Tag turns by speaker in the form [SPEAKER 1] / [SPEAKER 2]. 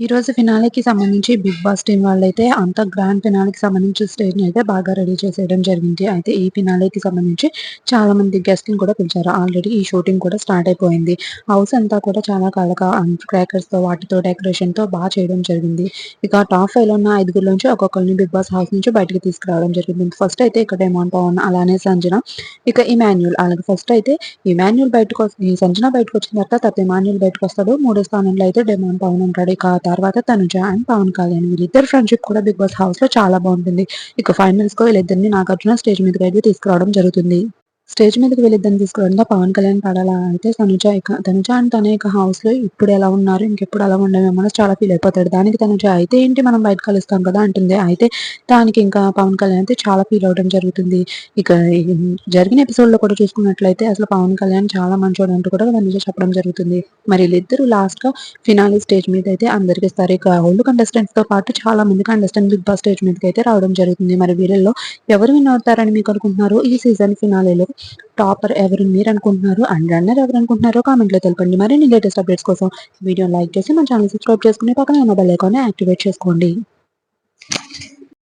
[SPEAKER 1] ఈ రోజు ఫినాలేకి సంబంధించి బిగ్ బాస్ టీం వాళ్ళైతే అంత గ్రాండ్ ఫినాలేకి సంబంధించి స్టేజ్ని అయితే బాగా రెడీ చేసేయడం జరిగింది. అయితే ఈ ఫినాలేకి సంబంధించి చాలా మంది గెస్ట్ని కూడా పిలిచారు. ఆల్రెడీ ఈ షూటింగ్ కూడా స్టార్ట్ అయిపోయింది. హౌస్ అంతా కూడా చాలా కాలగా క్రాకర్స్తో వాటితో డెకరేషన్తో బాగా చేయడం జరిగింది. ఇక టాప్ ఫైవ్లో ఉన్న ఐదుగురు నుంచి ఒక్కొక్కరిని బిగ్ బాస్ హౌస్ నుంచి బయటకు తీసుకురావడం జరిగింది. ఫస్ట్ అయితే ఇక్కడ డెమాన్ పవన్ అలానే సంజన ఇక ఇమాన్యుల్ అలాగే ఫస్ట్ అయితే ఇమాన్యుల్ బయటకు ఈ సంజన బయటకు వచ్చిన తర్వాత తర్వాత ఇమాన్యుల్ బయటకు వస్తాడు. మూడో స్థానంలో అయితే డెమాన్ పవన్ ఉంటాడు. ఇక తర్వాత తనుజ అండ్ పవన్ కళ్యాణ్. వీళ్ళిద్దరు ఫ్రెండ్షిప్ కూడా బిగ్ బాస్ హౌస్లో చాలా బాగుంటుంది. ఇక ఫైనల్స్కు వీళ్ళిద్దరిని నాగార్జున స్టేజ్ మీదకి అయితే తీసుకురావడం జరుగుతుంది. స్టేజ్ మీదకి వీళ్ళిద్దరిని తీసుకురావడంతో పవన్ కళ్యాణ్ పాడాలా అయితే తనుజ ఇక తనుజ అండ్ తన ఇక హౌస్లో ఇప్పుడు ఎలా ఉన్నారు ఇంకెప్పుడు అలా ఉండమేమో చాలా ఫీల్ అయిపోతాడు. దానికి తనుజ అయితే ఏంటి మనం బయట కలుస్తాం కదా అంటుంది. అయితే దానికి ఇంకా పవన్ కళ్యాణ్ అయితే చాలా ఫీల్ అవడం జరుగుతుంది. ఇక జరిగిన ఎపిసోడ్లో కూడా చూసుకున్నట్లయితే అసలు పవన్ కళ్యాణ్ చాలా మంచోడు అంటూ కూడా తనుజ చెప్పడం జరుగుతుంది. మరి వీళ్ళిద్దరూ లాస్ట్గా ఫినాలి స్టేజ్ మీద అయితే అందరికి ఇస్తారు. ఇక ఓల్డ్ కంటెస్టెంట్స్తో పాటు చాలా మంది కంటెస్టెంట్ బిగ్ బాస్ స్టేజ్ మీదకి అయితే రావడం జరుగుతుంది. మరి వీళ్ళల్లో ఎవరు విన్ అవుతారని మీకు అనుకుంటున్నారు? ఈ సీజన్ ఫినాలేలో టాపర్ ఎవరు మీరు అనుకుంటున్నారు అండ్ రన్నర్ ఎవరు అనుకుంటున్నారో కామెంట్లో తెలపండి. మరిన్ని లేటెస్ట్ అప్డేట్స్ కోసం వీడియో లైక్ చేసి మన ఛానల్ సబ్స్క్రైబ్ చేసుకుని పక్కన ఉన్న బెల్ ఐకాన్ యాక్టివేట్ చేసుకోండి.